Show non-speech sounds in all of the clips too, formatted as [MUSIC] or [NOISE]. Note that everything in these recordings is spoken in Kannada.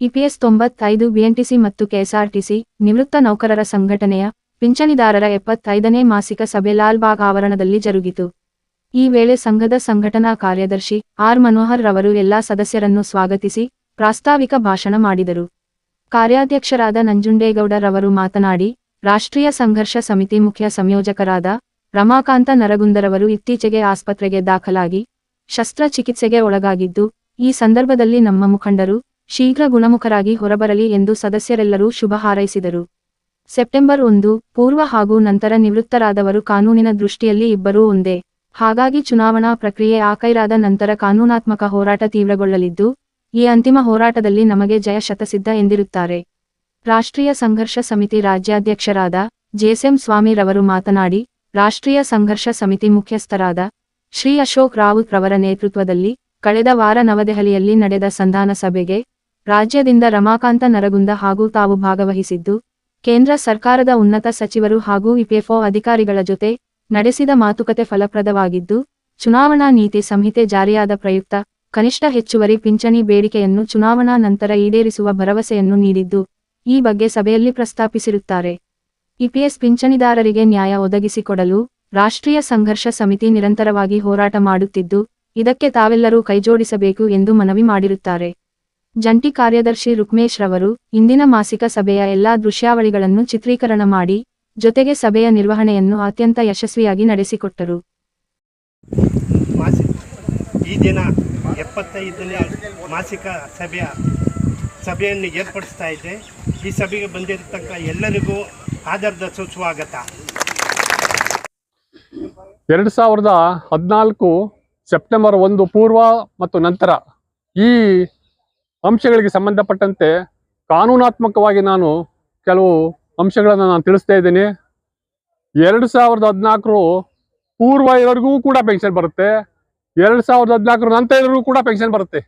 ಇಪಿಎಸ್ ತೊಂಬತ್ತೈದು, ಬಿಎನ್ಟಿಸಿ ಮತ್ತು ಕೆಎಸ್ಆರ್ಟಿಸಿ ನಿವೃತ್ತ ನೌಕರರ ಸಂಘಟನೆಯ ಪಿಂಚಣಿದಾರರ ಎಪ್ಪತ್ತೈದನೇ ಮಾಸಿಕ ಸಭೆ ಲಾಲ್ಬಾಗ್ ಆವರಣದಲ್ಲಿ ಜರುಗಿತು. ಈ ವೇಳೆ ಸಂಘದ ಸಂಘಟನಾ ಕಾರ್ಯದರ್ಶಿ ಆರ್ ಮನೋಹರ್ ರವರು ಎಲ್ಲಾ ಸದಸ್ಯರನ್ನು ಸ್ವಾಗತಿಸಿ ಪ್ರಾಸ್ತಾವಿಕ ಭಾಷಣ ಮಾಡಿದರು. ಕಾರ್ಯಾಧ್ಯಕ್ಷರಾದ ನಂಜುಂಡೇಗೌಡ ರವರು ಮಾತನಾಡಿ, ರಾಷ್ಟ್ರೀಯ ಸಂಘರ್ಷ ಸಮಿತಿ ಮುಖ್ಯ ಸಂಯೋಜಕರಾದ ರಮಾಕಾಂತ ನರಗುಂದರವರು ಇತ್ತೀಚೆಗೆ ಆಸ್ಪತ್ರೆಗೆ ದಾಖಲಾಗಿ ಶಸ್ತ್ರಚಿಕಿತ್ಸೆಗೆ ಒಳಗಾಗಿದ್ದು, ಈ ಸಂದರ್ಭದಲ್ಲಿ ನಮ್ಮ ಮುಖಂಡರು ಶೀಘ್ರ ಗುಣಮುಖರಾಗಿ ಹೊರಬರಲಿ ಎಂದು ಸದಸ್ಯರೆಲ್ಲರೂ ಶುಭ ಹಾರೈಸಿದರು. ಸೆಪ್ಟೆಂಬರ್ ಒಂದು, ಪೂರ್ವ ಹಾಗೂ ನಂತರ ನಿವೃತ್ತರಾದವರು ಕಾನೂನಿನ ದೃಷ್ಟಿಯಲ್ಲಿ ಇಬ್ಬರೂ ಒಂದೇ. ಹಾಗಾಗಿ ಚುನಾವಣಾ ಪ್ರಕ್ರಿಯೆ ಆಕೈರಾದ ನಂತರ ಕಾನೂನಾತ್ಮಕ ಹೋರಾಟ ತೀವ್ರಗೊಳ್ಳಲಿದ್ದು, ಈ ಅಂತಿಮ ಹೋರಾಟದಲ್ಲಿ ನಮಗೆ ಜಯ ಶತಸಿದ್ಧ ಎಂದಿರುತ್ತಾರೆ. ರಾಷ್ಟ್ರೀಯ ಸಂಘರ್ಷ ಸಮಿತಿ ರಾಜ್ಯಾಧ್ಯಕ್ಷರಾದ ಜೆಎಸ್ಎಂ ಸ್ವಾಮಿ ರವರು ಮಾತನಾಡಿ, ರಾಷ್ಟ್ರೀಯ ಸಂಘರ್ಷ ಸಮಿತಿ ಮುಖ್ಯಸ್ಥರಾದ ಶ್ರೀ ಅಶೋಕ್ ರಾವುತ್ ರವರ ನೇತೃತ್ವದಲ್ಲಿ ಕಳೆದ ವಾರ ನವದೆಹಲಿಯಲ್ಲಿ ನಡೆದ ಸಂಧಾನ ಸಭೆಗೆ ರಾಜ್ಯದಿಂದ ರಮಾಕಾಂತ ನರಗುಂದ ಹಾಗೂ ತಾವು ಭಾಗವಹಿಸಿದ್ದು, ಕೇಂದ್ರ ಸರ್ಕಾರದ ಉನ್ನತ ಸಚಿವರು ಹಾಗೂ ಇಪಿಎಫ್ಒ ಅಧಿಕಾರಿಗಳ ಜೊತೆ ನಡೆಸಿದ ಮಾತುಕತೆ ಫಲಪ್ರದವಾಗಿದ್ದು, ಚುನಾವಣಾ ನೀತಿ ಸಂಹಿತೆ ಜಾರಿಯಾದ ಪ್ರಯುಕ್ತ ಕನಿಷ್ಠ ಹೆಚ್ಚುವರಿ ಪಿಂಚಣಿ ಬೇಡಿಕೆಯನ್ನು ಚುನಾವಣಾ ನಂತರ ಈಡೇರಿಸುವ ಭರವಸೆಯನ್ನು ನೀಡಿದ್ದು, ಈ ಬಗ್ಗೆ ಸಭೆಯಲ್ಲಿ ಪ್ರಸ್ತಾಪಿಸಿರುತ್ತಾರೆ. ಇಪಿಎಸ್ ಪಿಂಚಣಿದಾರರಿಗೆ ನ್ಯಾಯ ಒದಗಿಸಿಕೊಡಲು ರಾಷ್ಟ್ರೀಯ ಸಂಘರ್ಷ ಸಮಿತಿ ನಿರಂತರವಾಗಿ ಹೋರಾಟ ಮಾಡುತ್ತಿದ್ದು, ಇದಕ್ಕೆ ತಾವೆಲ್ಲರೂ ಕೈಜೋಡಿಸಬೇಕು ಎಂದು ಮನವಿ ಮಾಡಿರುತ್ತಾರೆ. ಜಂಟಿ ಕಾರ್ಯದರ್ಶಿ ರುಕ್ಮೇಶ್ ರವರು ಇಂದಿನ ಮಾಸಿಕ ಸಭೆಯ ಎಲ್ಲಾ ದೃಶ್ಯಾವಳಿಗಳನ್ನು ಚಿತ್ರೀಕರಣ ಮಾಡಿ ಜೊತೆಗೆ ಸಭೆಯ ನಿರ್ವಹಣೆಯನ್ನು ಅತ್ಯಂತ ಯಶಸ್ವಿಯಾಗಿ ನಡೆಸಿಕೊಟ್ಟರು. ಈ ದಿನ ಎಪ್ಪತ್ತೈದನೇ ಮಾಸಿಕ ಸಭೆಯ ಸಭೆಯನ್ನು ಏರ್ಪಡಿಸ್ತಾ ಇದೆ ಈ ಸಭೆಗೆ ಬಂದಿರತಕ್ಕ ಎಲ್ಲರಿಗೂ ಆಧಾರದ ಸ್ವಾಗತ ಎರಡು ಸಾವಿರದ ಹದಿನಾಲ್ಕು ಸೆಪ್ಟೆಂಬರ್ ಒಂದು ಪೂರ್ವ ಮತ್ತು ನಂತರ ಈ ಅಂಶಗಳಿಗೆ ಸಂಬಂಧಪಟ್ಟಂತೆ ಕಾನೂನಾತ್ಮಕವಾಗಿ ನಾನು ಕೆಲವು ಅಂಶಗಳನ್ನು ನಾನು ತಿಳಿಸ್ತಾ ಇದ್ದೀನಿ. ಎರಡು ಸಾವಿರದ ಹದಿನಾಲ್ಕರು ಪೂರ್ವ ಇರೋರಿಗೂ ಕೂಡ ಪೆನ್ಷನ್ ಬರುತ್ತೆ. ಎರಡು ಸಾವಿರದ ಹದಿನಾಲ್ಕರ ನಂತರ ಇರೋರಿಗೂ ಕೂಡ ಪೆನ್ಷನ್ ಬರುತ್ತೆ.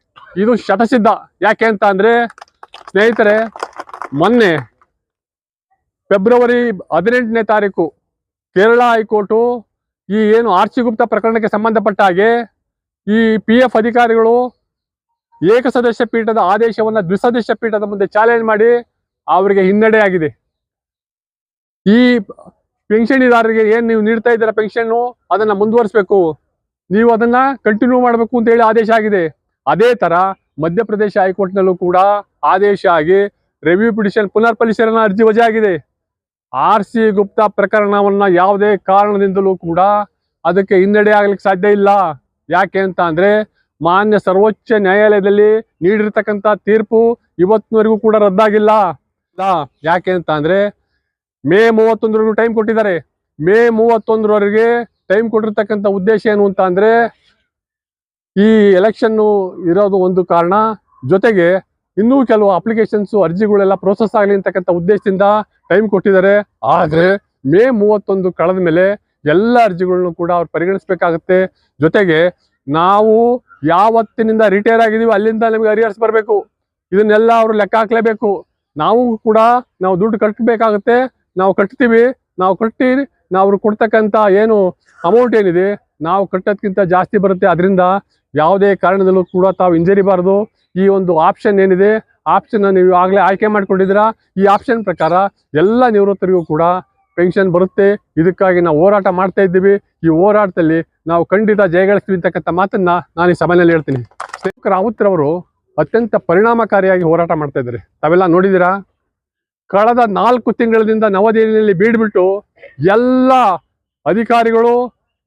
ಇದು ಶತಸಿದ್ಧ. ಯಾಕೆ ಅಂತ ಅಂದರೆ, ಸ್ನೇಹಿತರೆ, ಮೊನ್ನೆ ಫೆಬ್ರವರಿ ಹದಿನೆಂಟನೇ ತಾರೀಕು ಕೇರಳ ಹೈಕೋರ್ಟು ಈ ಏನು ಆರ್ಚಿ ಗುಪ್ತಾ ಪ್ರಕರಣಕ್ಕೆ ಸಂಬಂಧಪಟ್ಟ ಹಾಗೆ ಈ ಪಿ ಎಫ್ ಅಧಿಕಾರಿಗಳು ಏಕಸದಸ್ಯ ಪೀಠದ ಆದೇಶವನ್ನ ದ್ವಿಸದಸ್ಯ ಪೀಠದ ಮುಂದೆ ಚಾಲೆಂಜ್ ಮಾಡಿ ಅವರಿಗೆ ಹಿನ್ನಡೆ ಆಗಿದೆ. ಈ ಪೆನ್ಷನ್ದಾರರಿಗೆ ಏನ್ ನೀವು ನೀಡ್ತಾ ಇದ್ದೀರಾ ಪೆನ್ಷನ್ ಅದನ್ನ ಮುಂದುವರಿಸಬೇಕು. ನೀವು ಅದನ್ನ ಕಂಟಿನ್ಯೂ ಮಾಡಬೇಕು ಅಂತ ಹೇಳಿ ಆದೇಶ ಆಗಿದೆ. ಅದೇ ತರ ಮಧ್ಯಪ್ರದೇಶ ಹೈಕೋರ್ಟ್ನಲ್ಲೂ ಕೂಡ ಆದೇಶ ಆಗಿ ರಿವ್ಯೂ ಪಿಟಿಷನ್ ಪುನರ್ ಪರಿಶೀಲನಾ ಅರ್ಜಿ ವಜೆ ಆಗಿದೆ. ಆರ್ ಸಿ ಗುಪ್ತಾ ಪ್ರಕರಣವನ್ನ ಯಾವುದೇ ಕಾರಣದಿಂದಲೂ ಕೂಡ ಅದಕ್ಕೆ ಹಿನ್ನಡೆ ಆಗ್ಲಿಕ್ಕೆ ಸಾಧ್ಯ ಇಲ್ಲ. ಯಾಕೆ ಅಂತ ಅಂದ್ರೆ ಮಾನ್ಯ ಸರ್ವೋಚ್ಚ ನ್ಯಾಯಾಲಯದಲ್ಲಿ ನೀಡಿರ್ತಕ್ಕಂಥ ತೀರ್ಪು ಇವತ್ತಿನವರೆಗೂ ಕೂಡ ರದ್ದಾಗಿಲ್ಲ. ಯಾಕೆ ಅಂತ ಅಂದ್ರೆ ಮೇ ಮೂವತ್ತೊಂದರವರೆಗೂ ಟೈಮ್ ಕೊಟ್ಟಿದ್ದಾರೆ. ಮೇ ಮೂವತ್ತೊಂದರವರೆಗೆ ಟೈಮ್ ಕೊಟ್ಟಿರ್ತಕ್ಕಂಥ ಉದ್ದೇಶ ಏನು ಅಂತ ಅಂದ್ರೆ ಈ ಎಲೆಕ್ಷನ್ನು ಇರೋದು ಒಂದು ಕಾರಣ. ಜೊತೆಗೆ ಇನ್ನೂ ಕೆಲವು ಅಪ್ಲಿಕೇಶನ್ಸ್ ಅರ್ಜಿಗಳೆಲ್ಲ ಪ್ರೋಸೆಸ್ ಆಗಲಿ ಅಂತಕ್ಕಂಥ ಉದ್ದೇಶದಿಂದ ಟೈಮ್ ಕೊಟ್ಟಿದ್ದಾರೆ. ಆದರೆ ಮೇ ಮೂವತ್ತೊಂದು ಕಳೆದ ಮೇಲೆ ಎಲ್ಲ ಅರ್ಜಿಗಳನ್ನು ಕೂಡ ಅವ್ರು ಪರಿಗಣಿಸಬೇಕಾಗತ್ತೆ. ಜೊತೆಗೆ ನಾವು ಯಾವತ್ತಿನಿಂದ ರಿಟೈರ್ ಆಗಿದೀವಿ ಅಲ್ಲಿಂದ ನಿಮಗೆ ಅರಿಯರ್ಸ್ ಬರಬೇಕು. ಇದನ್ನೆಲ್ಲ ಅವರು ಲೆಕ್ಕ ಹಾಕ್ಲೇಬೇಕು. ನಾವು ಕೂಡ ನಾವು ದುಡ್ಡು ಕಟ್ಟಬೇಕಾಗುತ್ತೆ ನಾವು ಕಟ್ತೀವಿ. ನಾವು ಕಟ್ಟಿ ನಾವು ಕೊಡ್ತಕ್ಕಂಥ ಏನು ಅಮೌಂಟ್ ಏನಿದೆ, ನಾವು ಕಟ್ಟೋದಕ್ಕಿಂತ ಜಾಸ್ತಿ ಬರುತ್ತೆ. ಅದರಿಂದ ಯಾವುದೇ ಕಾರಣದಲ್ಲೂ ಕೂಡ ತಾವು ಹಿಂಜರಿಬಾರ್ದು ಈ ಒಂದು ಆಪ್ಷನ್ ಏನಿದೆ ಆಪ್ಷನ್ನ ನೀವು ಆಗಲೇ ಆಯ್ಕೆ ಮಾಡ್ಕೊಂಡಿದ್ದೀರಾ? ಈ ಆಪ್ಷನ್ ಪ್ರಕಾರ ಎಲ್ಲ ನಿವೃತ್ತರಿಗೂ ಕೂಡ ಪೆನ್ಷನ್ ಬರುತ್ತೆ. ಇದಕ್ಕಾಗಿ ನಾವು ಹೋರಾಟ ಮಾಡ್ತಾ ಇದ್ದೀವಿ. ಈ ಹೋರಾಟದಲ್ಲಿ ನಾವು ಖಂಡಿತ ಜಯಗಳಿಸ್ತೀವಿ ಅಂತಕ್ಕಂಥ ಮಾತನ್ನ ನಾನು ಈ ಸಭೆಯಲ್ಲಿ ಹೇಳ್ತೀನಿ. ಸ್ನೇಹಿತ ರಾವುತ್ರವರು ಅತ್ಯಂತ ಪರಿಣಾಮಕಾರಿಯಾಗಿ ಹೋರಾಟ ಮಾಡ್ತಾ ಇದ್ದಾರೆ. ತಾವೆಲ್ಲ ನೋಡಿದಿರಾ ಕಳೆದ ನಾಲ್ಕು ತಿಂಗಳಿಂದ ನವದೆಹಲಿಯಲ್ಲಿ ಬೀಡ್ಬಿಟ್ಟು ಎಲ್ಲ ಅಧಿಕಾರಿಗಳು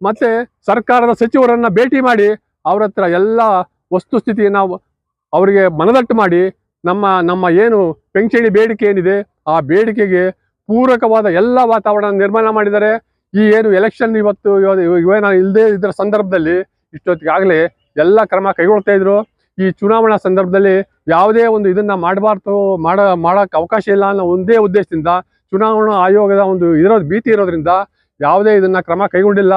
ಮತ್ತೆ ಸರ್ಕಾರದ ಸಚಿವರನ್ನ ಭೇಟಿ ಮಾಡಿ ಅವ್ರ ಹತ್ರ ಎಲ್ಲ ವಸ್ತುಸ್ಥಿತಿಯನ್ನ ಅವರಿಗೆ ಮನದಟ್ಟು ಮಾಡಿ ನಮ್ಮ ನಮ್ಮ ಏನು ಪೆನ್ಷಣಿ ಬೇಡಿಕೆ ಏನಿದೆ, ಆ ಬೇಡಿಕೆಗೆ ಪೂರಕವಾದ ಎಲ್ಲ ವಾತಾವರಣ ನಿರ್ಮಾಣ ಮಾಡಿದ್ದಾರೆ. ಈ ಏನು ಎಲೆಕ್ಷನ್ ಇವತ್ತು ಇವೇನ ಇಲ್ಲದೆ ಇದ್ರ ಸಂದರ್ಭದಲ್ಲಿ ಇಷ್ಟೊತ್ತಿಗಾಗಲೇ ಎಲ್ಲ ಕ್ರಮ ಕೈಗೊಳ್ತಾ ಇದ್ರು. ಈ ಚುನಾವಣಾ ಸಂದರ್ಭದಲ್ಲಿ ಯಾವುದೇ ಒಂದು ಇದನ್ನ ಮಾಡಬಾರ್ದು, ಮಾಡ ಮಾಡೋಕ್ಕೆ ಅವಕಾಶ ಇಲ್ಲ ಅನ್ನೋ ಒಂದೇ ಉದ್ದೇಶದಿಂದ ಚುನಾವಣಾ ಆಯೋಗದ ಒಂದು ಇರೋದು ಭೀತಿ ಇರೋದ್ರಿಂದ ಯಾವುದೇ ಇದನ್ನ ಕ್ರಮ ಕೈಗೊಂಡಿಲ್ಲ.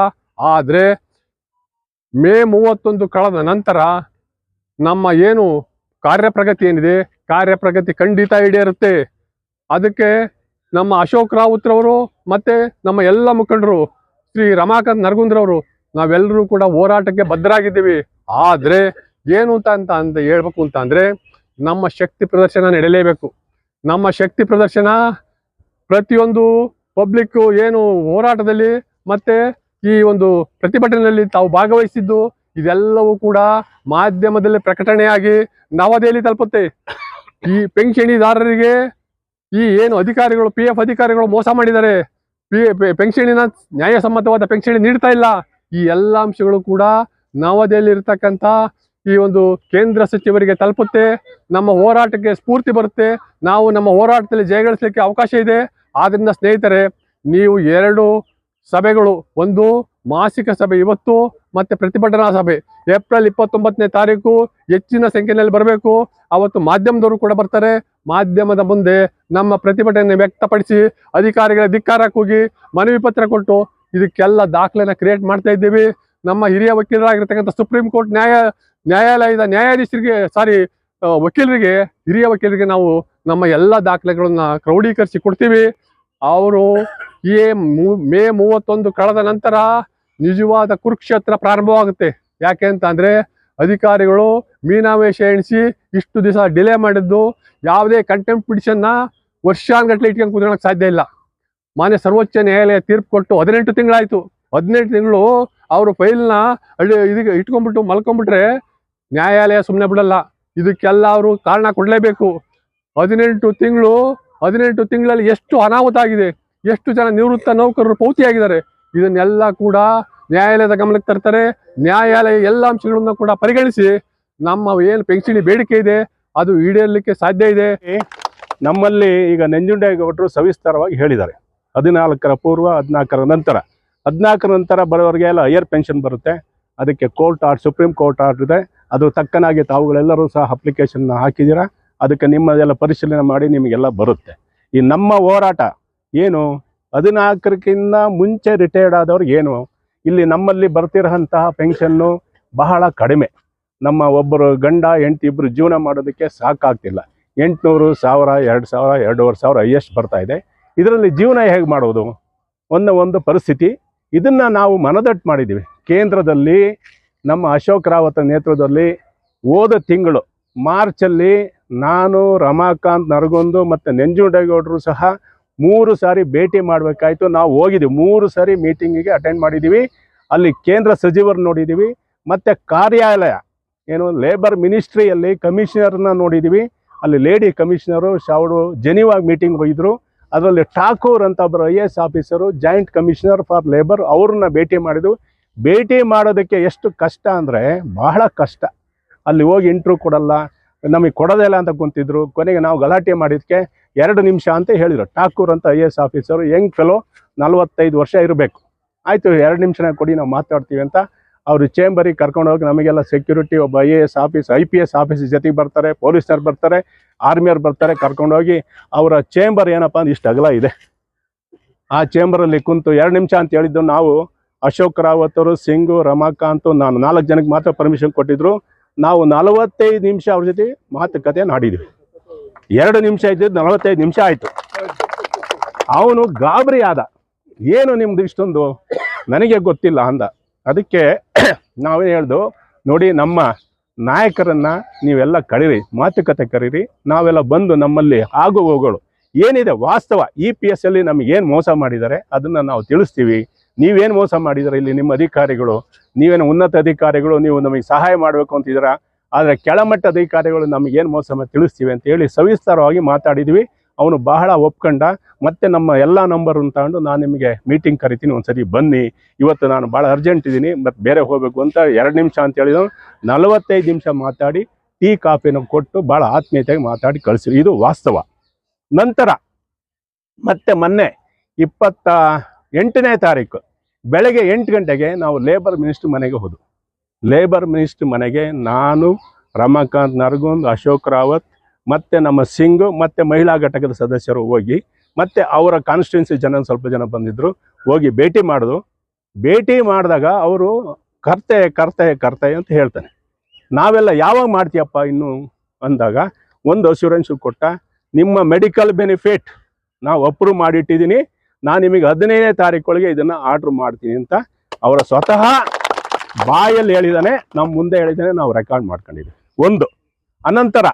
ಆದರೆ ಮೇ ಮೂವತ್ತೊಂದು ಕಳೆದ ನಂತರ ನಮ್ಮ ಏನು ಕಾರ್ಯಪ್ರಗತಿ ಏನಿದೆ? ಕಾರ್ಯಪ್ರಗತಿ ಖಂಡಿತ ಈಡೇರುತ್ತೆ. ಅದಕ್ಕೆ ನಮ್ಮ ಅಶೋಕ್ ರಾವುತ್ರವರು ಮತ್ತೆ ನಮ್ಮ ಎಲ್ಲ ಮುಖಂಡರು ಶ್ರೀ ರಮಾಕಾಂತ್ ನರಗುಂದ್ರವರು ನಾವೆಲ್ಲರೂ ಕೂಡ ಹೋರಾಟಕ್ಕೆ ಬದ್ಧರಾಗಿದ್ದೀವಿ. ಆದ್ರೆ ಏನು ಅಂತ ಅಂತ ಅಂತ ಹೇಳ್ಬೇಕು ಅಂತ ಅಂದ್ರೆ ನಮ್ಮ ಶಕ್ತಿ ಪ್ರದರ್ಶನ ನಡೆಯಲೇಬೇಕು ನಮ್ಮ ಶಕ್ತಿ ಪ್ರದರ್ಶನ ಪ್ರತಿಯೊಂದು ಪಬ್ಲಿಕ್ ಏನು ಹೋರಾಟದಲ್ಲಿ ಮತ್ತೆ ಈ ಒಂದು ಪ್ರತಿಭಟನೆಯಲ್ಲಿ ತಾವು ಭಾಗವಹಿಸಿದ್ದು ಇದೆಲ್ಲವೂ ಕೂಡ ಮಾಧ್ಯಮದಲ್ಲಿ ಪ್ರಕಟಣೆಯಾಗಿ ನವದೆಹಲಿ ತಲುಪುತ್ತೆ. ಈ ಪೆನ್ಷಣಿದಾರರಿಗೆ ಈ ಏನು ಅಧಿಕಾರಿಗಳು ಪಿ ಎಫ್ ಅಧಿಕಾರಿಗಳು ಮೋಸ ಮಾಡಿದ್ದಾರೆ? ಪಿ ಪೆನ್ಷನಿನ ನ್ಯಾಯಸಮ್ಮತವಾದ ಪೆನ್ಷನ್ ನೀಡ್ತಾ ಇಲ್ಲ. ಈ ಎಲ್ಲ ಅಂಶಗಳು ಕೂಡ ನವದೆಹಲಿ ಇರ್ತಕ್ಕಂಥ ಈ ಒಂದು ಕೇಂದ್ರ ಸಚಿವರಿಗೆ ತಲುಪುತ್ತೆ. ನಮ್ಮ ಹೋರಾಟಕ್ಕೆ ಸ್ಫೂರ್ತಿ ಬರುತ್ತೆ. ನಾವು ನಮ್ಮ ಹೋರಾಟದಲ್ಲಿ ಜಯಗಳಿಸಲಿಕ್ಕೆ ಅವಕಾಶ ಇದೆ. ಆದ್ದರಿಂದ ಸ್ನೇಹಿತರೆ, ನೀವು ಎರಡು ಸಭೆಗಳು, ಒಂದು ಮಾಸಿಕ ಸಭೆ ಇವತ್ತು, ಮತ್ತು ಪ್ರತಿಭಟನಾ ಸಭೆ. ಏಪ್ರಿಲ್ ಇಪ್ಪತ್ತೊಂಬತ್ತನೇ ತಾರೀಕು ಹೆಚ್ಚಿನ ಸಂಖ್ಯೆಯಲ್ಲಿ ಬರಬೇಕು. ಅವತ್ತು ಮಾಧ್ಯಮದವರು ಕೂಡ ಬರ್ತಾರೆ. ಮಾಧ್ಯಮದ ಮುಂದೆ ನಮ್ಮ ಪ್ರತಿಭಟನೆ ವ್ಯಕ್ತಪಡಿಸಿ ಅಧಿಕಾರಿಗಳ ಧಿಕ್ಕಾರ ಕೂಗಿ ಮನವಿ ಪತ್ರ ಕೊಟ್ಟು ಇದಕ್ಕೆಲ್ಲ ದಾಖಲೆನ ಕ್ರಿಯೇಟ್ ಮಾಡ್ತಾ ಇದ್ದೀವಿ. ನಮ್ಮ ಹಿರಿಯ ವಕೀಲರಾಗಿರ್ತಕ್ಕಂಥ ಸುಪ್ರೀಂ ಕೋರ್ಟ್ ನ್ಯಾಯ, ನ್ಯಾಯಾಲಯದ ನ್ಯಾಯಾಧೀಶರಿಗೆ ಸಾರಿ ವಕೀಲರಿಗೆ, ಹಿರಿಯ ವಕೀಲರಿಗೆ ನಾವು ನಮ್ಮ ಎಲ್ಲ ದಾಖಲೆಗಳನ್ನ ಕ್ರೌಢೀಕರಿಸಿ ಕೊಡ್ತೀವಿ. ಅವರು ಈ ಮೂ- ಮೂವತ್ತೊಂದು ಕಳೆದ ನಂತರ ನಿಜವಾದ ಕುರುಕ್ಷೇತ್ರ ಪ್ರಾರಂಭವಾಗುತ್ತೆ. ಯಾಕೆ ಅಂತ ಅಂದರೆ ಅಧಿಕಾರಿಗಳು ಮೀನಾವೇಶ ಎಣಿಸಿ ಇಷ್ಟು ದಿವಸ ಡಿಲೇ ಮಾಡಿದ್ದು ಯಾವುದೇ ಕಂಟೆಂಪ್ ಪಿಟಿಷನ್ನ ವರ್ಷಾನ್ಗಟ್ಲೆ ಇಟ್ಕೊಂಡು ಕೂತ್ಕೊಳ್ಳೋಕೆ ಸಾಧ್ಯ ಇಲ್ಲ. ಮಾನ್ಯ ಸರ್ವೋಚ್ಚ ನ್ಯಾಯಾಲಯ ತೀರ್ಪು ಕೊಟ್ಟು ಹದಿನೆಂಟು ತಿಂಗಳಾಯಿತು. ಹದಿನೆಂಟು ತಿಂಗಳು ಅವರು ಫೈಲ್ನ ಹಳ್ಳಿ ಇದಕ್ಕೆ ಇಟ್ಕೊಂಡ್ಬಿಟ್ಟು ಮಲ್ಕೊಂಡ್ಬಿಟ್ರೆ ನ್ಯಾಯಾಲಯ ಸುಮ್ಮನೆ ಬಿಡಲ್ಲ. ಇದಕ್ಕೆಲ್ಲ ಅವರು ಕಾರಣ ಕೊಡಲೇಬೇಕು. ಹದಿನೆಂಟು ತಿಂಗಳು, ಹದಿನೆಂಟು ತಿಂಗಳಲ್ಲಿ ಎಷ್ಟು ಅನಾಹುತ ಆಗಿದೆ, ಎಷ್ಟು ಜನ ನಿವೃತ್ತ ನೌಕರರು ಪೌತಿಯಾಗಿದ್ದಾರೆ, ಇದನ್ನೆಲ್ಲ ಕೂಡ ನ್ಯಾಯಾಲಯದ ಗಮನಕ್ಕೆ ತರ್ತಾರೆ. ನ್ಯಾಯಾಲಯ ಎಲ್ಲ ಅಂಶಗಳನ್ನು ಕೂಡ ಪರಿಗಣಿಸಿ ನಮ್ಮ ಏನು ಪೆನ್ಷನ್ ಬೇಡಿಕೆ ಇದೆ ಅದು ಈಡೇರ್ಲಿಕ್ಕೆ ಸಾಧ್ಯ ಇದೆ? ನಮ್ಮಲ್ಲಿ ಈಗ ನಂಜುಂಡೇಗೌಡರು ಸವಿಸ್ತಾರವಾಗಿ ಹೇಳಿದ್ದಾರೆ. ಹದಿನಾಲ್ಕರ ಪೂರ್ವ, ಹದಿನಾಲ್ಕರ ನಂತರ. ಹದಿನಾಲ್ಕರ ನಂತರ ಬರೋರಿಗೆಲ್ಲ ಹೈಯರ್ ಪೆನ್ಷನ್ ಬರುತ್ತೆ. ಅದಕ್ಕೆ court order supreme court order ಇದೆ. ಅದು ತಕ್ಕನಾಗಿ ತಾವುಗಳೆಲ್ಲರೂ ಸಹ ಅಪ್ಲಿಕೇಶನ್ ಹಾಕಿದ್ದೀರಾ? ಅದಕ್ಕೆ ನಿಮ್ಮದೆಲ್ಲ ಪರಿಶೀಲನೆ ಮಾಡಿ ನಿಮಗೆಲ್ಲ ಬರುತ್ತೆ. ಈ ನಮ್ಮ ಹೋರಾಟ ಏನು? ಹದಿನಾಲ್ಕರಕ್ಕಿಂತ ಮುಂಚೆ ರಿಟೈರ್ಡ್ ಆದವ್ರಿಗೆ ಏನು? ಇಲ್ಲಿ ನಮ್ಮಲ್ಲಿ ಬರ್ತಿರೋಂತಹ ಪೆನ್ಷನ್ನು ಬಹಳ ಕಡಿಮೆ. ನಮ್ಮ ಒಬ್ಬರು ಗಂಡ, ಹೆಂಡತಿ ಇಬ್ಬರು ಜೀವನ ಮಾಡೋದಕ್ಕೆ ಸಾಕಾಗ್ತಿಲ್ಲ. ಎಂಟುನೂರು ಸಾವಿರ, ಎರಡು ಸಾವಿರ, ಎರಡೂವರೆ ಸಾವಿರ ಹೈಯೆಸ್ಟ್ ಬರ್ತಾ ಇದೆ. ಇದರಲ್ಲಿ ಜೀವನ ಹೇಗೆ ಮಾಡೋದು? ಒಂದು ಒಂದು ಪರಿಸ್ಥಿತಿ. ಇದನ್ನು ನಾವು ಮನದಟ್ಟು ಮಾಡಿದ್ದೀವಿ. ಕೇಂದ್ರದಲ್ಲಿ, ನಮ್ಮ ಅಶೋಕ್ ರಾವತ್ ನೇತೃತ್ವದಲ್ಲಿ ಹೋದ ತಿಂಗಳು, ಮಾರ್ಚಲ್ಲಿ ನಾನು, ರಮಾಕಾಂತ್ ನರಗೊಂದು ಮತ್ತು ನೆಂಜುಂಡೇಗೌಡರು ಸಹ ಮೂರು ಸಾರಿ ಭೇಟಿ ಮಾಡಬೇಕಾಯ್ತು. ನಾವು ಹೋಗಿದ್ದೀವಿ. ಮೂರು ಸಾರಿ ಮೀಟಿಂಗಿಗೆ ಅಟೆಂಡ್ ಮಾಡಿದ್ದೀವಿ. ಅಲ್ಲಿ ಕೇಂದ್ರ ಸಚಿವರು ನೋಡಿದ್ದೀವಿ. ಮತ್ತು ಕಾರ್ಯಾಲಯ ಏನು ಲೇಬರ್ ಮಿನಿಸ್ಟ್ರಿಯಲ್ಲಿ ಕಮಿಷನರ್ನ ನೋಡಿದ್ದೀವಿ ಅಲ್ಲಿ ಲೇಡಿ ಕಮಿಷನರು ಶಾವಡು ಜೆನಿವಾಗ ಮೀಟಿಂಗ್ ಹೋಗಿದ್ರು. ಅದರಲ್ಲಿ ಠಾಕೂರ್ ಅಂತ ಒಬ್ಬರು I A S officer joint commissioner for labour ಅವ್ರನ್ನ ಭೇಟಿ ಮಾಡಿದ್ವು ಭೇಟಿ ಮಾಡೋದಕ್ಕೆ ಎಷ್ಟು ಕಷ್ಟ ಅಂದರೆ ಬಹಳ ಕಷ್ಟ. ಅಲ್ಲಿ ಹೋಗಿ ಇಂಟ್ರ್ಯೂ ಕೊಡಲ್ಲ. ನಮಗೆ ಕೊಡೋದೇ ಇಲ್ಲ ಅಂತ ಕುಂತಿದ್ರು. ಕೊನೆಗೆ ನಾವು ಗಲಾಟೆ ಮಾಡಿದ್ದಕ್ಕೆ ಎರಡು ನಿಮಿಷ ಅಂತ ಹೇಳಿದರು. ಠಾಕೂರ್ ಅಂತ I A S officer young fellow ನಲ್ವತ್ತೈದು ವರ್ಷ ಇರಬೇಕು. ಆಯಿತು, ಎರಡು ನಿಮಿಷನ ಕೊಡಿ, ನಾವು ಮಾತಾಡ್ತೀವಿ ಅಂತ ಅವರು ಚೇಂಬರಿಗೆ ಕರ್ಕೊಂಡು ಹೋಗಿ ನಮಗೆಲ್ಲ ಸೆಕ್ಯೂರಿಟಿ ಒಬ್ಬ I A S office I P S office ಜೊತೆಗೆ ಬರ್ತಾರೆ, ಪೊಲೀಸ್ನವ್ರು ಬರ್ತಾರೆ ಆರ್ಮಿಯವ್ರು ಬರ್ತಾರೆ ಕರ್ಕೊಂಡೋಗಿ ಅವರ ಚೇಂಬರ್ ಏನಪ್ಪ ಅಂದ್ರೆ ಇಷ್ಟು ಅಗಲ ಇದೆ. ಆ ಚೇಂಬರಲ್ಲಿ ಕುಂತು ಎರಡು ನಿಮಿಷ ಅಂತ ಹೇಳಿದ್ದು ನಾವು ಅಶೋಕ್ ರಾವತ್ ಅವರು, ಸಿಂಗು, ರಮಾಕಾಂತ್ ನಾನು ನಾಲ್ಕು ಜನಕ್ಕೆ ಮಾತ್ರ ಪರ್ಮಿಷನ್ ಕೊಟ್ಟಿದ್ರು. ನಾವು ನಲವತ್ತೈದು ನಿಮಿಷ ಅವ್ರ ಜೊತೆ ಮಾತುಕತೆ ನಾಡಿದ್ವಿ ಎರಡು ನಿಮಿಷ ಇದ್ದಿದ್ದು ನಲವತ್ತೈದು ನಿಮಿಷ ಆಯಿತು. ಅವನು ಗಾಬರಿ ಆದ. ಏನು ನಿಮ್ದು ಇಷ್ಟೊಂದು? ನನಗೆ ಗೊತ್ತಿಲ್ಲ ಅಂದ. ಅದಕ್ಕೆ [CLEARS THROAT] ನಾವೇನು ಹೇಳ್ದು, ನೋಡಿ ನಮ್ಮ ನಾಯಕರನ್ನ ನೀವೆಲ್ಲ ಕರೀರಿ, ಮಾತುಕತೆ ಕರೀರಿ, ನಾವೆಲ್ಲ ಬಂದು ನಮ್ಮಲ್ಲಿ ಆಗು ಹೋಗೋಳು ಏನಿದೆ ವಾಸ್ತವ ಇ ಪಿ ಎಸ್ ಅಲ್ಲಿ ನಮಗೇನು ಮೋಸ ಮಾಡಿದ್ದಾರೆ ಅದನ್ನ ನಾವು ತಿಳಿಸ್ತೀವಿ. ನೀವೇನು ಮೋಸ ಮಾಡಿದ್ದಾರೆ ಇಲ್ಲಿ ನಿಮ್ಮ ಅಧಿಕಾರಿಗಳು? ನೀವೇನು ಉನ್ನತ ಅಧಿಕಾರಿಗಳು? ನೀವು ನಮಗೆ ಸಹಾಯ ಮಾಡಬೇಕು ಅಂತಿದ್ದೀರಾ? ಆದರೆ ಕೆಳಮಟ್ಟ ಅಧಿಕಾರಿಗಳು ನಮಗೇನು ಮೋಸ ತಿಳಿಸ್ತೀವಿ ಅಂತ ಹೇಳಿ ಸವಿಸ್ತಾರವಾಗಿ ಮಾತಾಡಿದ್ವಿ. ಅವನು ಬಹಳ ಒಪ್ಕೊಂಡ. ಮತ್ತೆ ನಮ್ಮ ಎಲ್ಲ ನಂಬರನ್ನು ತಗೊಂಡು ನಾನು ನಿಮಗೆ ಮೀಟಿಂಗ್ ಕರಿತೀನಿ, ಒಂದ್ಸರಿ ಬನ್ನಿ. ಇವತ್ತು ನಾನು ಭಾಳ ಅರ್ಜೆಂಟ್ ಇದ್ದೀನಿ ಮತ್ತು ಬೇರೆ ಹೋಗಬೇಕು ಅಂತ ಎರಡು ನಿಮಿಷ ಅಂತ ಹೇಳಿದ್ರು. ನಲವತ್ತೈದು ನಿಮಿಷ ಮಾತಾಡಿ, ಟೀ ಕಾಫಿನ ಕೊಟ್ಟು ಭಾಳ ಆತ್ಮೀಯತೆಯಾಗಿ ಮಾತಾಡಿ ಕಳಿಸಿ. ಇದು ವಾಸ್ತವ. ನಂತರ, ಮತ್ತೆ ಮೊನ್ನೆ ಇಪ್ಪತ್ತ ಎಂಟನೇ ತಾರೀಕು ಬೆಳಗ್ಗೆ ಎಂಟು ಗಂಟೆಗೆ ನಾವು ಲೇಬರ್ ಮಿನಿಸ್ಟ್ರ್ ಮನೆಗೆ ಹೋದ್ವು. ಲೇಬರ್ ಮಿನಿಸ್ಟ್ರ್ ಮನೆಗೆ ನಾನು ರಮಾಕಾಂತ್ ನರಗುಂದ್, ಅಶೋಕ್ ರಾವತ್ ಮತ್ತೆ ನಮ್ಮ ಸಿಂಗ್, ಮತ್ತೆ ಮಹಿಳಾ ಘಟಕದ ಸದಸ್ಯರು ಹೋಗಿ, ಮತ್ತೆ ಅವರ ಕಾನ್ಸ್ಟಿಟ್ಯೂನ್ಸಿ ಜನ ಸ್ವಲ್ಪ ಜನ ಬಂದಿದ್ರು, ಹೋಗಿ ಭೇಟಿ ಮಾಡಿದ್ರು ಭೇಟಿ ಮಾಡಿದಾಗ ಅವರು ಕರ್ತೆ ಕರ್ತೆ ಕರ್ತೆ ಅಂತ ಹೇಳ್ತಾನೆ ನಾವೆಲ್ಲ ಯಾವಾಗ ಮಾಡ್ತೀಯಪ್ಪ ಇನ್ನು ಅಂದಾಗ, ಒಂದು ಅಶ್ಯೂರೆನ್ಸ್ ಕೊಟ್ಟ, ನಿಮ್ಮ ಮೆಡಿಕಲ್ ಬೆನಿಫಿಟ್ ನಾವು ಅಪ್ರೂವ್ ಮಾಡಿಟ್ಟಿದ್ದೀನಿ ನಾನು ನಿಮಗೆ ಹದಿನೈದನೇ ತಾರೀಕೊಳಗೆ ಇದನ್ನು ಆರ್ಡ್ರ್ ಮಾಡ್ತೀನಿ ಅಂತ ಅವರ ಸ್ವತಃ ಬಾಯಲ್ಲಿ ಹೇಳಿದಾನೆ ನಮ್ಮ ಮುಂದೆ ಹೇಳಿದಾನೆ, ನಾವು ರೆಕಾರ್ಡ್ ಮಾಡ್ಕೊಂಡಿದ್ದೀವಿ. ಒಂದು. ಅನಂತರ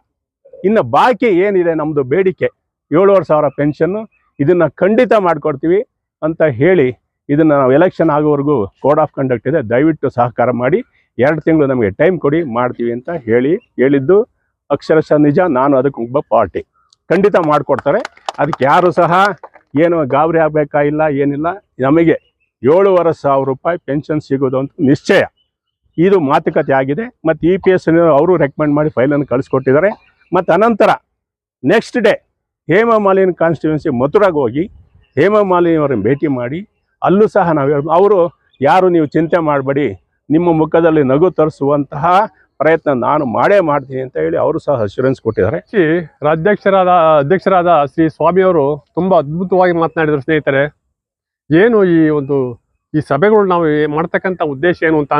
ಇನ್ನು ಬಾಕಿ ಏನಿದೆ ನಮ್ಮದು ಬೇಡಿಕೆ, ಏಳುವರೆ ಸಾವಿರ ಪೆನ್ಷನ್ನು ಇದನ್ನು ಖಂಡಿತ ಮಾಡಿಕೊಡ್ತೀವಿ ಅಂತ ಹೇಳಿ ಇದನ್ನು ನಾವು ಎಲೆಕ್ಷನ್ ಆಗೋವರೆಗೂ ಕೋಡ್ ಆಫ್ ಕಂಡಕ್ಟ್ ಇದೆ. ದಯವಿಟ್ಟು ಸಹಕಾರ ಮಾಡಿ, ಎರಡು ತಿಂಗಳು ನಮಗೆ ಟೈಮ್ ಕೊಡಿ, ಮಾಡ್ತೀವಿ ಅಂತ ಹೇಳಿ ಹೇಳಿದ್ದು ಅಕ್ಷರಶಃ ನಿಜ, ನಾನು ಅದಕ್ಕೆ ಒಬ್ಬ ಪಾರ್ಟಿ. ಖಂಡಿತ ಮಾಡಿಕೊಡ್ತಾರೆ. ಅದಕ್ಕೆ ಯಾರು ಸಹ ಏನು ಗಾಬರಿ ಆಗಬೇಕಾಗಿಲ್ಲ ಏನಿಲ್ಲ, ನಮಗೆ ಏಳುವರೆ ಸಾವಿರ ರೂಪಾಯಿ ಪೆನ್ಷನ್ ಸಿಗೋದು ಅಂತ ನಿಶ್ಚಯ. ಇದು ಮಾತುಕತೆ ಆಗಿದೆ. ಮತ್ತು ಇ ಪಿ ಎಸ್ ಅವರು ರೆಕಮೆಂಡ್ ಮಾಡಿ ಫೈಲನ್ನು ಕಳಿಸ್ಕೊಟ್ಟಿದ್ದಾರೆ. ಮತ್ತು ಅನಂತರ ನೆಕ್ಸ್ಟ್ ಡೇ ಹೇಮಮಾಲಿನ್ ಕಾನ್ಸ್ಟಿಟ್ಯೂನ್ಸಿ ಮಥುರಾಗೆ ಹೋಗಿ ಹೇಮಮಾಲಿನಿ ಅವರನ್ನು ಭೇಟಿ ಮಾಡಿ ಅಲ್ಲೂ ಸಹ ನಾವು ಹೇಳ್ಬೋದು ಅವರು ಯಾರು ನೀವು ಚಿಂತೆ ಮಾಡಬೇಡಿ, ನಿಮ್ಮ ಮುಖದಲ್ಲಿ ನಗು ತರಿಸುವಂತಹ ಪ್ರಯತ್ನ ನಾನು ಮಾಡೇ ಮಾಡ್ತೀನಿ ಅಂತ ಹೇಳಿ ಅವರು ಸಹ ಅಶ್ಯೂರೆನ್ಸ್ ಕೊಟ್ಟಿದ್ದಾರೆ. ಶ್ರೀ ರಾಜ್ಯಾಧ್ಯಕ್ಷರಾದ, ಅಧ್ಯಕ್ಷರಾದ ಶ್ರೀ ಸ್ವಾಮಿಯವರು ತುಂಬ ಅದ್ಭುತವಾಗಿ ಮಾತನಾಡಿದರು ಸ್ನೇಹಿತರೆ. ಏನು ಈ ಒಂದು, ಈ ಸಭೆಗಳು ನಾವು ಮಾಡ್ತಕ್ಕಂಥ ಉದ್ದೇಶ ಏನು ಅಂತ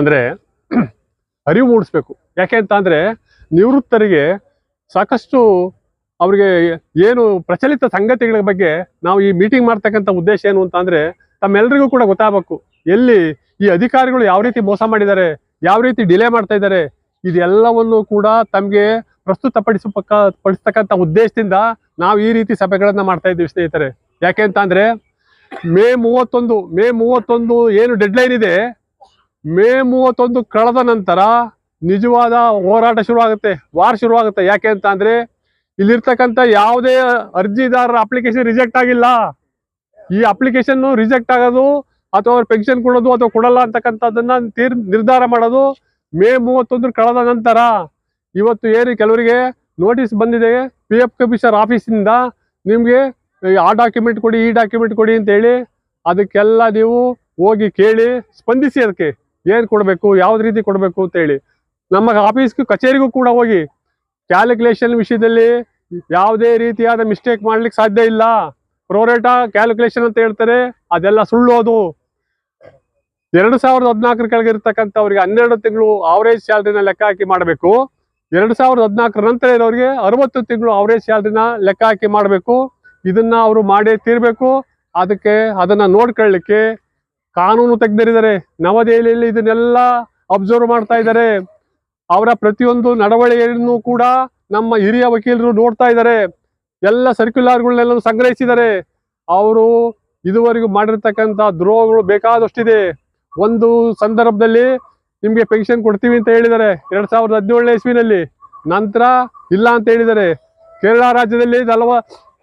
ಅರಿವು ಮೂಡಿಸ್ಬೇಕು. ಯಾಕೆ ಅಂತ ನಿವೃತ್ತರಿಗೆ ಸಾಕಷ್ಟು ಅವ್ರಿಗೆ ಏನು ಪ್ರಚಲಿತ ಸಂಗತಿಗಳ ಬಗ್ಗೆ ನಾವು ಈ ಮೀಟಿಂಗ್ ಮಾಡ್ತಕ್ಕಂಥ ಉದ್ದೇಶ ಏನು ಅಂತ ಅಂದ್ರೆ ತಮ್ಮೆಲ್ಲರಿಗೂ ಕೂಡ ಗೊತ್ತಾಗಬೇಕು. ಎಲ್ಲಿ ಈ ಅಧಿಕಾರಿಗಳು ಯಾವ ರೀತಿ ಮೋಸ ಮಾಡಿದ್ದಾರೆ, ಯಾವ ರೀತಿ ಡಿಲೇ ಮಾಡ್ತಾ ಇದ್ದಾರೆ, ಇದೆಲ್ಲವನ್ನು ಕೂಡ ತಮಗೆ ಪ್ರಸ್ತುತಪಡಿಸ ಪಡಿಸ್ತಕ್ಕಂಥ ಉದ್ದೇಶದಿಂದ ನಾವು ಈ ರೀತಿ ಸಭೆಗಳನ್ನ ಮಾಡ್ತಾ ಇದ್ದೀವಿ ಸ್ನೇಹಿತರೆ. ಯಾಕೆ ಅಂತ ಅಂದ್ರೆ ಮೇ ಮೂವತ್ತೊಂದು ಮೇ ಮೂವತ್ತೊಂದು ಏನು ಡೆಡ್ಲೈನ್ ಇದೆ, ಮೇ ಮೂವತ್ತೊಂದು ಕಳೆದ ನಂತರ ನಿಜವಾದ ಹೋರಾಟ ಶುರುವಾಗುತ್ತೆ, ವಾರ್ ಶುರುವಾಗುತ್ತೆ. ಯಾಕೆ ಅಂತ ಅಂದ್ರೆ, ಇಲ್ಲಿರ್ತಕ್ಕಂಥ ಯಾವುದೇ ಅರ್ಜಿದಾರರ ಅಪ್ಲಿಕೇಶನ್ ರಿಜೆಕ್ಟ್ ಆಗಿಲ್ಲ. ಈ ಅಪ್ಲಿಕೇಶನ್ ರಿಜೆಕ್ಟ್ ಆಗೋದು ಅಥವಾ ಅವ್ರು ಪೆನ್ಷನ್ ಕೊಡೋದು ಅಥವಾ ಕೊಡಲ್ಲ ಅಂತಕ್ಕಂಥದ್ದನ್ನ ತೀರ್, ನಿರ್ಧಾರ ಮಾಡೋದು ಮೇ ಮೂವತ್ತೊಂದು ಕಳೆದ ನಂತರ. ಇವತ್ತು ಏನು ಕೆಲವರಿಗೆ ನೋಟಿಸ್ ಬಂದಿದೆ. ಪಿ ಎಫ್ ಕಮಿಷನರ್ ಆಫೀಸಿಂದ ನಿಮಗೆ ಆ ಡಾಕ್ಯುಮೆಂಟ್ ಕೊಡಿ, ಈ ಡಾಕ್ಯುಮೆಂಟ್ ಕೊಡಿ ಅಂತ ಹೇಳಿ ಅದಕ್ಕೆಲ್ಲ ನೀವು ಹೋಗಿ ಕೇಳಿ, ಸ್ಪಂದಿಸಿ ಅದಕ್ಕೆ. ಏನು ಕೊಡಬೇಕು, ಯಾವ್ದು ರೀತಿ ಕೊಡಬೇಕು ಅಂತ ಹೇಳಿ. ನಮ್ಮ ಆಫೀಸ್ಗೂ ಕಚೇರಿಗೂ ಕೂಡ ಹೋಗಿ ಕ್ಯಾಲ್ಕುಲೇಷನ್ ವಿಷಯದಲ್ಲಿ ಯಾವುದೇ ರೀತಿಯಾದ ಮಿಸ್ಟೇಕ್ ಮಾಡ್ಲಿಕ್ಕೆ ಸಾಧ್ಯ ಇಲ್ಲ. ಪ್ರೋರೇಟಾ ಕ್ಯಾಲ್ಕುಲೇಷನ್ ಅಂತ ಹೇಳ್ತಾರೆ, ಅದೆಲ್ಲ ಸುಳ್ಳು ಅದು ಎರಡು ಸಾವಿರದ ಹದಿನಾಲ್ಕರ ಕೆಳಗೆ ಇರ್ತಕ್ಕಂಥವ್ರಿಗೆ ಹನ್ನೆರಡು ತಿಂಗಳು ಅವರೇಜ್ ಸ್ಯಾಲ್ರಿನ ಲೆಕ್ಕ ಹಾಕಿ ಮಾಡಬೇಕು. ಎರಡು ಸಾವಿರದ ಹದಿನಾಲ್ಕರ ನಂತರ ಇರೋರಿಗೆ ಅರವತ್ತು ತಿಂಗಳು ಅವರೇಜ್ ಸ್ಯಾಲ್ರಿನ ಲೆಕ್ಕ ಹಾಕಿ ಮಾಡಬೇಕು. ಇದನ್ನ ಅವರು ಮಾಡೇ ತೀರ್ಬೇಕು. ಅದಕ್ಕೆ ಅದನ್ನ ನೋಡ್ಕೊಳ್ಳಿಕ್ಕೆ ಕಾನೂನು ತೆಗೆದಿರಿದ್ದಾರೆ ನವದೆಹಲಿಯಲ್ಲಿ ಇದನ್ನೆಲ್ಲ ಅಬ್ಸರ್ವ್ ಮಾಡ್ತಾ ಇದ್ದಾರೆ. ಅವರ ಪ್ರತಿಯೊಂದು ನಡವಳಿಕೆಯನ್ನು ಕೂಡ ನಮ್ಮ ಹಿರಿಯ ವಕೀಲರು ನೋಡ್ತಾ ಇದ್ದಾರೆ. ಎಲ್ಲ ಸರ್ಕ್ಯುಲರ್ಗಳನ್ನೆಲ್ಲ ಸಂಗ್ರಹಿಸಿದ್ದಾರೆ. ಅವರು ಇದುವರೆಗೂ ಮಾಡಿರ್ತಕ್ಕಂಥ ದ್ರೋಹಗಳು ಬೇಕಾದಷ್ಟಿದೆ. ಒಂದು ಸಂದರ್ಭದಲ್ಲಿ ನಿಮಗೆ ಪೆನ್ಷನ್ ಕೊಡ್ತೀವಿ ಅಂತ ಹೇಳಿದ್ದಾರೆ. ಎರಡು ಸಾವಿರದ ಹದಿನೇಳನೇ ಇಸ್ವಿನಲ್ಲಿ. ನಂತರ ಇಲ್ಲ ಅಂತ ಹೇಳಿದ್ದಾರೆ. ಕೇರಳ ರಾಜ್ಯದಲ್ಲಿ ನಲವ,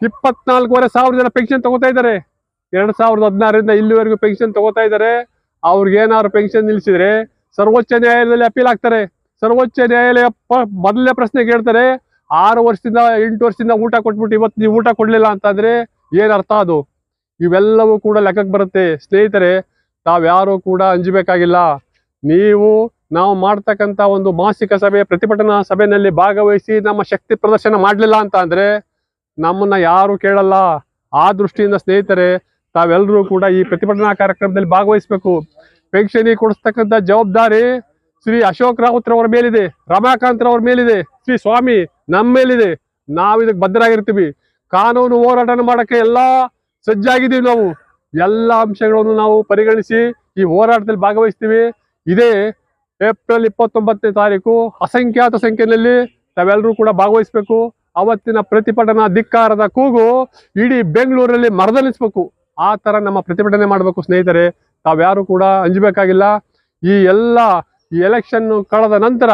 ಇಪ್ಪತ್ನಾಲ್ಕೂವರೆ ಸಾವಿರ ಜನ ಪೆನ್ಷನ್ ತಗೋತಾ ಇದ್ದಾರೆ. ಎರಡು ಸಾವಿರದ ಹದಿನಾರರಿಂದ ಇಲ್ಲಿವರೆಗೂ ಪೆನ್ಷನ್ ತಗೋತಾ ಇದ್ದಾರೆ. ಅವ್ರಿಗೇನಾದ್ರು ಪೆನ್ಷನ್ ನಿಲ್ಲಿಸಿದ್ರೆ ಸರ್ವೋಚ್ಚ ನ್ಯಾಯಾಲಯದಲ್ಲಿ ಅಪೀಲ್ ಆಗ್ತಾರೆ. ಸರ್ವೋಚ್ಚ ನ್ಯಾಯಾಲಯ ಮೊದಲನೇ ಪ್ರಶ್ನೆ ಕೇಳ್ತಾರೆ ಆರು ವರ್ಷದಿಂದ ಎಂಟು ವರ್ಷದಿಂದ ಊಟ ಕೊಟ್ಬಿಟ್ಟು ಇವತ್ತು ನೀವು ಊಟ ಕೊಡ್ಲಿಲ್ಲ ಅಂತಂದ್ರೆ ಏನ್ ಅರ್ಥ ಅದು? ಇವೆಲ್ಲವೂ ಕೂಡ ಲೆಕ್ಕಕ್ಕೆ ಬರುತ್ತೆ. ಸ್ನೇಹಿತರೆ ತಾವ್ಯಾರೂ ಕೂಡ ಅಂಜಬೇಕಾಗಿಲ್ಲ. ನೀವು, ನಾವು ಮಾಡ್ತಕ್ಕಂಥ ಒಂದು ಮಾಸಿಕ ಸಭೆ, ಪ್ರತಿಭಟನಾ ಸಭೆಯಲ್ಲಿ ಭಾಗವಹಿಸಿ ನಮ್ಮ ಶಕ್ತಿ ಪ್ರದರ್ಶನ ಮಾಡಲಿಲ್ಲ ಅಂತ ಅಂದ್ರೆ ನಮ್ಮನ್ನ ಯಾರು ಕೇಳಲ್ಲ. ಆ ದೃಷ್ಟಿಯಿಂದ ಸ್ನೇಹಿತರೆ ತಾವೆಲ್ಲರೂ ಕೂಡ ಈ ಪ್ರತಿಭಟನಾ ಕಾರ್ಯಕ್ರಮದಲ್ಲಿ ಭಾಗವಹಿಸಬೇಕು. ಪೆನ್ಷನ್ ಕೊಡಿಸ್ತಕ್ಕಂಥ ಜವಾಬ್ದಾರಿ ಶ್ರೀ ಅಶೋಕ್ ರಾವತ್ ರವರ ಮೇಲಿದೆ, ರಮಾಕಾಂತ್ ರವರ ಮೇಲಿದೆ, ಶ್ರೀ ಸ್ವಾಮಿ ನಮ್ಮ ಮೇಲಿದೆ. ನಾವು ಇದಕ್ಕೆ ಬದ್ಧರಾಗಿರ್ತೀವಿ. ಕಾನೂನು ಹೋರಾಟನ ಮಾಡಕ್ಕೆ ಎಲ್ಲಾ ಸಜ್ಜಾಗಿದ್ದೀವಿ ನಾವು. ಎಲ್ಲ ಅಂಶಗಳನ್ನು ನಾವು ಪರಿಗಣಿಸಿ ಈ ಹೋರಾಟದಲ್ಲಿ ಭಾಗವಹಿಸ್ತೀವಿ. ಇದೇ ಏಪ್ರಿಲ್ ಇಪ್ಪತ್ತೊಂಬತ್ತನೇ ತಾರೀಕು ಅಸಂಖ್ಯಾತ ಸಂಖ್ಯೆಯಲ್ಲಿ ತಾವೆಲ್ಲರೂ ಕೂಡ ಭಾಗವಹಿಸಬೇಕು. ಅವತ್ತಿನ ಪ್ರತಿಭಟನಾ ಧಿಕ್ಕಾರದ ಕೂಗು ಇಡೀ ಬೆಂಗಳೂರಲ್ಲಿ ಮರದಲ್ಲಿಸ್ಬೇಕು. ಆ ಥರ ನಮ್ಮ ಪ್ರತಿಭಟನೆ ಮಾಡಬೇಕು ಸ್ನೇಹಿತರೆ. ತಾವ್ಯಾರು ಕೂಡ ಅಂಜಬೇಕಾಗಿಲ್ಲ. ಈ ಎಲ್ಲ ಈ ಎಲೆಕ್ಷನ್ ಕಳೆದ ನಂತರ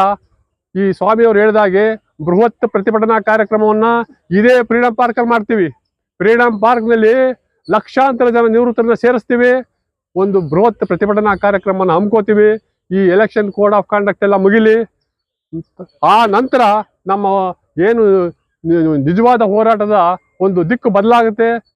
ಈ ಸ್ವಾಮಿಯವರು ಹೇಳಿದಾಗೆ ಬೃಹತ್ ಪ್ರತಿಭಟನಾ ಕಾರ್ಯಕ್ರಮವನ್ನ ಇದೇ ಫ್ರೀಡಂ ಪಾರ್ಕ್ ಅಲ್ಲಿ ಮಾಡ್ತೀವಿ. ಫ್ರೀಡಂ ಪಾರ್ಕ್ನಲ್ಲಿ ಲಕ್ಷಾಂತರ ಜನ ನಿವೃತ್ತರನ್ನ ಸೇರಿಸ್ತೀವಿ. ಒಂದು ಬೃಹತ್ ಪ್ರತಿಭಟನಾ ಕಾರ್ಯಕ್ರಮನ ಹಮ್ಕೋತೀವಿ ಈ ಎಲೆಕ್ಷನ್ ಕೋಡ್ ಆಫ್ ಕಾಂಡಕ್ಟ್ ಎಲ್ಲ ಮುಗಿಲಿ. ಆ ನಂತರ ನಮ್ಮ ಏನು ನಿಜವಾದ ಹೋರಾಟದ ಒಂದು ದಿಕ್ಕು ಬದಲಾಗುತ್ತೆ.